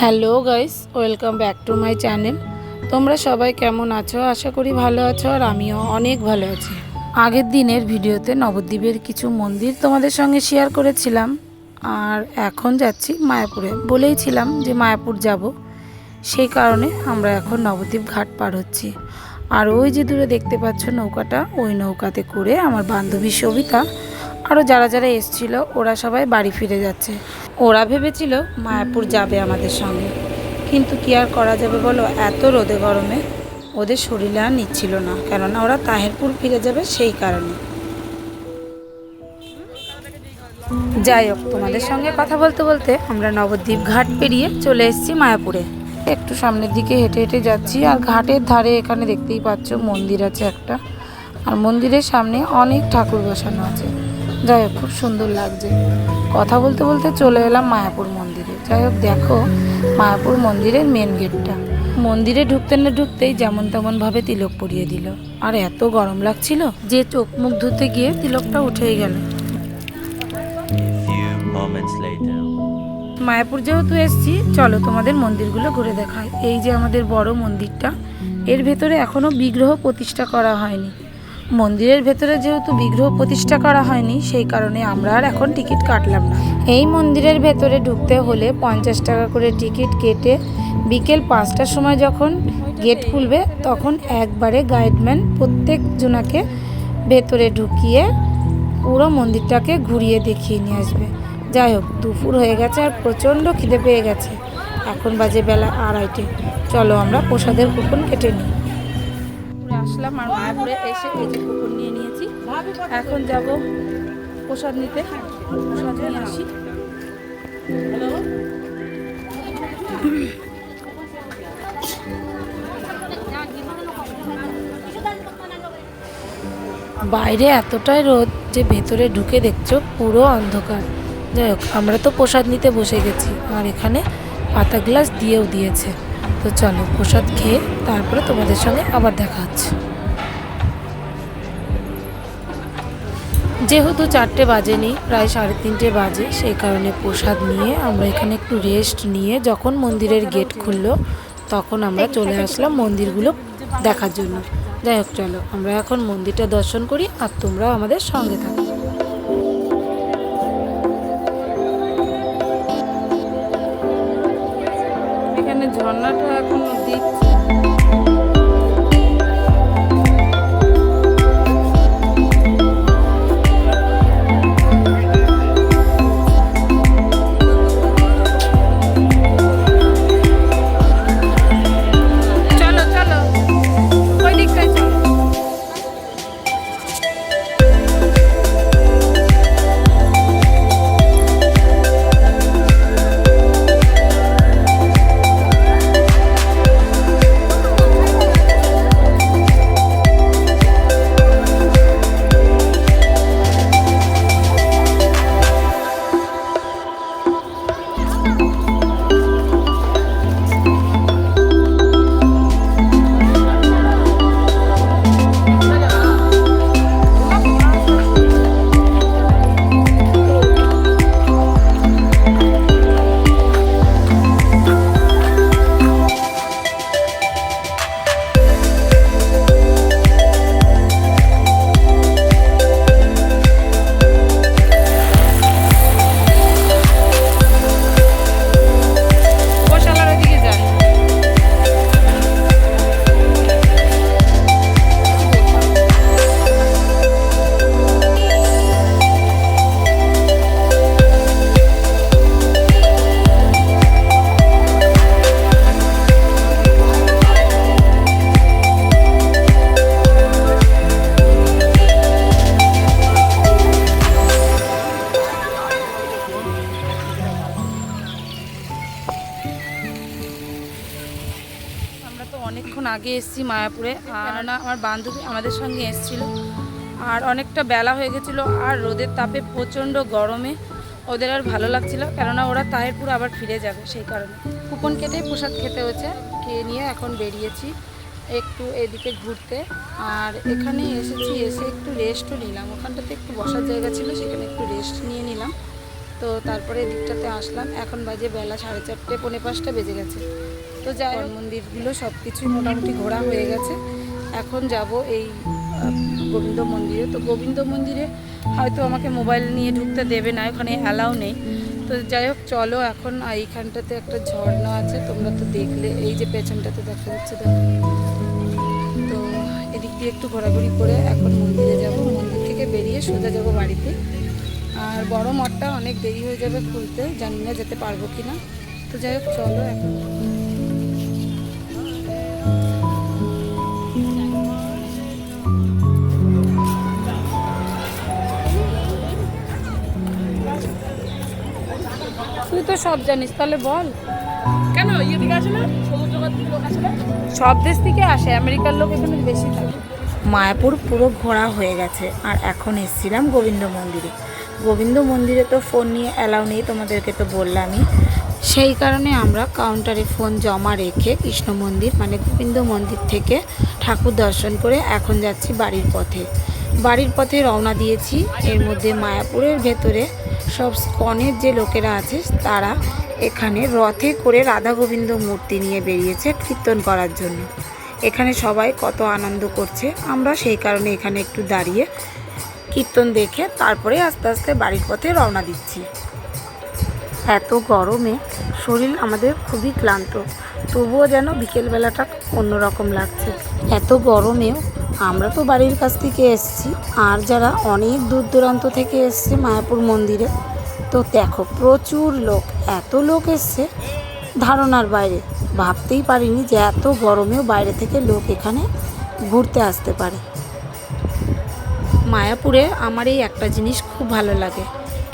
Hello guys, welcome back to my channel. তোমরা সবাই কেমন আছো? আশা করি ভালো আছো আর আমিও অনেক ভালো আছি। আগের দিনের ভিডিওতে নবদ্বীপের কিছু মন্দির তোমাদের সঙ্গে শেয়ার করেছিলাম। আর এখন যাচ্ছি মায়াপুরে। বলেইছিলাম যে মায়াপুর যাব। সেই কারণে আমরা এখন নবদ্বীপ ঘাট পার হচ্ছি। আর ওই যে দূরে দেখতে পাচ্ছ নৌকাটা, ওই নৌকাতে করে আমার বান্ধবী সবিতা আরও যারা যারা এসছিল, ওরা সবাই বাড়ি ফিরে যাচ্ছে। ওরা ভেবেছিল মায়াপুর যাবে আমাদের সঙ্গে। কিন্তু কি আর করা যাবে বলো, এত রোদে গরমে? ওদের শরীরে আর নিচ্ছিল না, কেননা ওরা তাহেরপুর ফিরে যাবে সেই কারণে। যাই হোক, তোমাদের সঙ্গে কথা বলতে বলতে আমরা নবদ্বীপ ঘাট পেরিয়ে চলে এসেছি মায়াপুরে। একটু সামনের দিকে হেঁটে হেঁটে যাচ্ছি, আর ঘাটের ধারে এখানে দেখতেই পাচ্ছ মন্দির আছে একটা। আর মন্দিরের সামনে অনেক ঠাকুর বসানো আছে। যাই হোক খুব সুন্দর লাগছে। কথা বলতে বলতে চলে এলাম মায়াপুর মন্দিরে। যাই হোক দেখো মায়াপুর মন্দিরের মেন গেটটা মন্দিরে ঢুকতে না ঢুকতেই যেমন তেমনভাবে তিলক পরিয়ে দিল। আর এত গরম লাগছিল যে চোখ মুখ ধুতে গিয়ে তিলকটা উঠেই গেল. মায়াপুর যেহেতু এসছি চলো তোমাদের মন্দিরগুলো ঘুরে দেখাই। এই যে আমাদের বড় মন্দিরটা এর ভেতরে এখনও বিগ্রহ প্রতিষ্ঠা করা হয়নি। মন্দিরের ভেতরে যেহেতু বিগ্রহ প্রতিষ্ঠা করা হয়নি, সেই কারণে আমরা আর এখন টিকিট কাটলাম না। এই মন্দিরের ভেতরে ঢুকতে হলে পঞ্চাশ টাকা করে টিকিট কেটে বিকেল পাঁচটার সময় যখন গেট খুলবে, তখন একবারে গাইডম্যান প্রত্যেক জনাকে ভেতরে ঢুকিয়ে পুরো মন্দিরটাকে ঘুরিয়ে দেখিয়ে নিয়ে আসবে। যাই হোক, দুপুর হয়ে গেছে আর প্রচণ্ড খিদে পেয়ে গেছে। এখন বাজে বেলা আড়াইটে। চলো আমরা প্রসাদের কুপন কেটে নিই। আসলাম আর মায়াপুরে এসে এই যে কুপন নিয়ে নিয়েছি। এখন যাব প্রসাদ নিতে। প্রসাদ নিয়ে আসি। বাইরে এতটাই রোদ যে ভেতরে ঢুকে দেখছ পুরো অন্ধকার। যাই হোক, আমরা তো প্রসাদ নিতে বসে গেছি, আর এখানে পাতা গ্লাস দিয়েও দিয়েছে। তো চলো প্রসাদ খেয়ে তারপরে তোমাদের সঙ্গে আবার দেখা হচ্ছে। যেহেতু চারটে বাজেনি, প্রায় সাড়ে তিনটে বাজে, সেই কারণে প্রসাদ নিয়ে আমরা এখানে একটু রেস্ট নিয়ে যখন মন্দিরের গেট খুললো, তখন আমরা চলে আসলাম মন্দিরগুলো দেখার জন্য। যাই হোক, চলো, আমরা এখন মন্দিরটা দর্শন করি আর তোমরাও আমাদের সঙ্গে থাকো। এখানে ঝর্ণাটা এখন অনেকক্ষণ আগে এসেছি মায়াপুরে, আর না, আমার বান্ধবী আমাদের সঙ্গে এসেছিল। আর অনেকটা বেলা হয়ে গেছিল, আর রোদের তাপে প্রচণ্ড গরমে ওদের আর ভালো লাগছিল, কেননা ওরা তাহেরপুর আবার ফিরে যাবে সেই কারণে। কুপন কেটেই প্রসাদ খেতে হয়েছে, খেয়ে নিয়ে এখন বেরিয়েছি একটু এদিকে ঘুরতে। আর এখানে এসেছি, এসে একটু রেস্টও নিলাম। ওখানটাতে একটু বসার জায়গা ছিল, সেখানে একটু রেস্ট নিয়ে নিলাম। তো তারপরে এদিকটাতে আসলাম। এখন বাজে বেলা সাড়ে চারটে, পৌনে পাঁচটা বেজে গেছে। তো যাই হোক, মন্দিরগুলো সব কিছুই মোটামুটি ঘোরা হয়ে গেছে। এখন যাব এই গোবিন্দ মন্দিরে। তো গোবিন্দ মন্দিরে হয়তো আমাকে মোবাইল নিয়ে ঢুকতে দেবে না, ওখানে অ্যালাউ নেই। তো যাই হোক, চলো এখন এইখানটাতে একটা ঝর্ণা আছে, তোমরা তো দেখলে, এই যে পেছনটাতে দেখা যাচ্ছে, দেখো। তো এদিক দিয়ে একটু ঘোরাঘুরি করে এখন মন্দিরে যাব। মন্দির থেকে বেরিয়ে সোজা যাব বাড়িতে। আর বড় মঠটা অনেক দেরি হয়ে যাবে খুলতে, জানি না যেতে পারব কি না তো যাই হোক, চলো এখন। তুই তো সব জানিস তাহলে বল। কেন? ইয়ে দিকে আসে না? থেকে আসে না? সব দেশ থেকে আসে আমেরিকার লোক এখানে বেশি থাকে। মায়াপুর পুরো ঘোরা হয়ে গেছে আর এখন এসেছিলাম গোবিন্দ মন্দিরে। গোবিন্দ মন্দিরে তো ফোন নিয়ে অ্যালাউ নেই তোমাদেরকে তো বললামই। সেই কারণে আমরা কাউন্টারে ফোন জমা রেখে কৃষ্ণ মন্দির মানে গোবিন্দ মন্দির থেকে ঠাকুর দর্শন করে এখন যাচ্ছি বাড়ির পথে। বাড়ির পথে রওনা দিয়েছি এর মধ্যে মায়াপুরের ভেতরে সব স্কনের যে লোকেরা আছে, তারা এখানে রথে করে রাধা গোবিন্দ মূর্তি নিয়ে বেরিয়েছে কীর্তন করার জন্য। এখানে সবাই কত আনন্দ করছে। আমরা সেই কারণে এখানে একটু দাঁড়িয়ে কীর্তন দেখে তারপরে আস্তে আস্তে বাড়ির পথে রওনা দিচ্ছি। এত গরমে শরীর আমাদের খুবই ক্লান্ত, তবুও যেন বিকেলবেলাটা অন্যরকম লাগছে। এত গরমেও আমরা তো বাড়ির কাছ থেকে এসেছি। আর যারা অনেক দূর দূরান্ত থেকে এসছে মায়াপুর মন্দিরে, তো দেখো প্রচুর লোক, এত লোক এসছে ধারণার বাইরে। ভাবতেই পারিনি যে এত গরমেও বাইরে থেকে লোক এখানে ঘুরতে আসতে পারে। মায়াপুরে আমার এই একটা জিনিস খুব ভালো লাগে।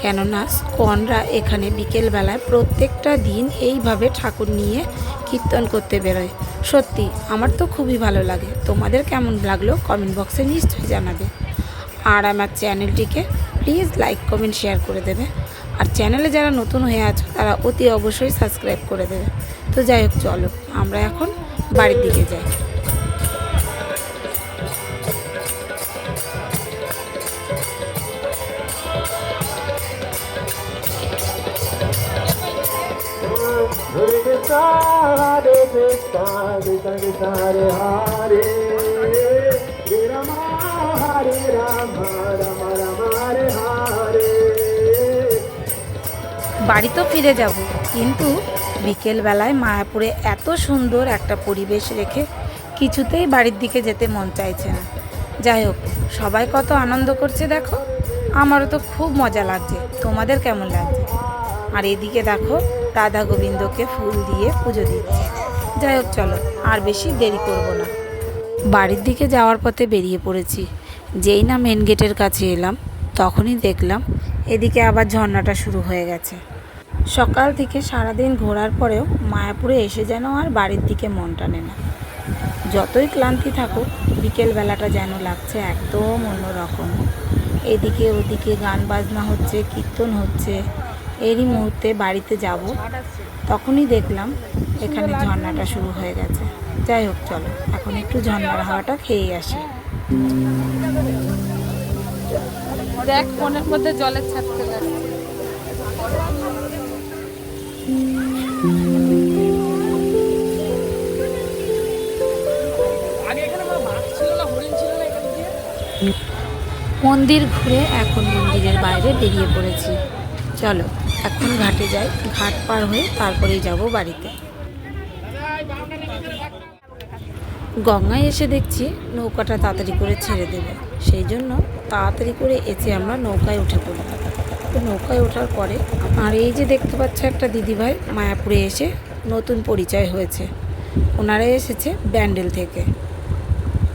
কেননা স্কনরা এখানে বিকেলবেলায় প্রত্যেকটা দিন এইভাবে ঠাকুর নিয়ে কীর্তন করতে বেরোয়। সত্যি, আমার তো খুবই ভালো লাগে। তোমাদের কেমন লাগল কমেন্ট বক্সে নিশ্চয়ই জানাবে। আর আমার চ্যানেলটিকে প্লিজ লাইক, কমেন্ট, শেয়ার করে দেবে। আর চ্যানেলে যারা নতুন হয়ে আছো, তারা অতি অবশ্যই সাবস্ক্রাইব করে দেবে। তো যাই হোক, চলো আমরা এখন বাড়ির দিকে যাই। বাড়ি তো ফিরে যাব, কিন্তু বিকেলবেলায় মায়াপুরে এত সুন্দর একটা পরিবেশ রেখে কিছুতেই বাড়ির দিকে যেতে মন চাইছে না। যাই হোক, সবাই কত আনন্দ করছে দেখো। আমারও তো খুব মজা লাগছে। তোমাদের কেমন লাগছে? আর এদিকে দেখো রাধা গোবিন্দকে ফুল দিয়ে পুজো দিচ্ছে। যাই হোক, চলো, আর বেশি দেরি করব না। বাড়ির দিকে যাওয়ার পথে বেরিয়ে পড়েছি। যেই না মেন গেটের কাছে এলাম, তখনই দেখলাম এদিকে আবার ঝর্ণাটা শুরু হয়ে গেছে। সকাল থেকে সারাদিন ঘোরার পরেও মায়াপুরে এসে যেন আর বাড়ির দিকে মন টানে না। যতই ক্লান্তি থাকুক বিকেল বেলাটা যেন লাগছে একদম অন্যরকম। এদিকে ওদিকে গান বাজনা হচ্ছে, কীর্তন হচ্ছে এরই মুহূর্তে বাড়িতে যাব। তখনই দেখলাম এখানে ঝর্নাটা শুরু হয়ে গেছে। যাই হোক চলো এখন একটু ঝর্ণার হাওয়াটা খেয়ে আসি। দেখ ফোনের মধ্যে জলের ছাড়তে লাগছে মন্দির ঘুরে এখন মন্দিরের বাইরে বেরিয়ে পড়েছি। চলো, এখন ঘাটে যাই, ঘাট পার হয়ে তারপরেই যাব বাড়িতে। গঙ্গায় এসে দেখছি নৌকাটা তাড়াতাড়ি করে ছেড়ে দেবে। সেই জন্য তাড়াতাড়ি করে এসে আমরা নৌকায় উঠে পড়ি। তো নৌকায় ওঠার পরে আর এই যে দেখতে পাচ্ছ একটা দিদিভাই মায়াপুরে এসে নতুন পরিচয় হয়েছে। ওনারা এসেছে ব্যান্ডেল থেকে।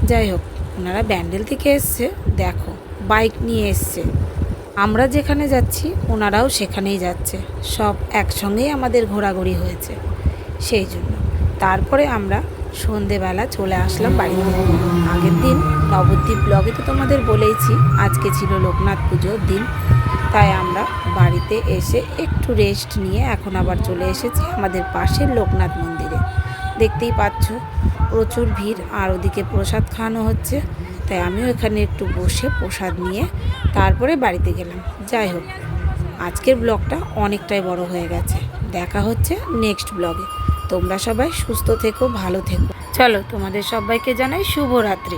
যাই হোক, ওনারা ব্যান্ডেল থেকে এসছে, দেখো, বাইক নিয়ে এসছে। আমরা যেখানে যাচ্ছি, ওনারাও সেখানেই যাচ্ছে। সব একসঙ্গেই আমাদের ঘোরাঘুরি হয়েছে। সেই জন্য। তারপরে আমরা সন্ধেবেলা চলে আসলাম বাড়িতে আগের দিন নবদ্বীপ ব্লগে তো তোমাদের বলেইছি, আজকে ছিল লোকনাথ পুজোর দিন। তাই আমরা বাড়িতে এসে একটু রেস্ট নিয়ে এখন আবার চলে এসেছি আমাদের পাশের লোকনাথ মন্দিরে। দেখতেই পাচ্ছ, প্রচুর ভিড়, আর ওদিকে প্রসাদ খাওয়ানো হচ্ছে। তাই আমিও এখানে একটু বসে প্রসাদ নিয়ে তারপরে বাড়িতে গেলাম। যাই হোক, আজকের ব্লগটা অনেকটাই বড় হয়ে গেছে। দেখা হচ্ছে নেক্সট ব্লগে। তোমরা সবাই সুস্থ থেকো, ভালো থেকো। চলো তোমাদের সবাইকে জানাই শুভরাত্রি।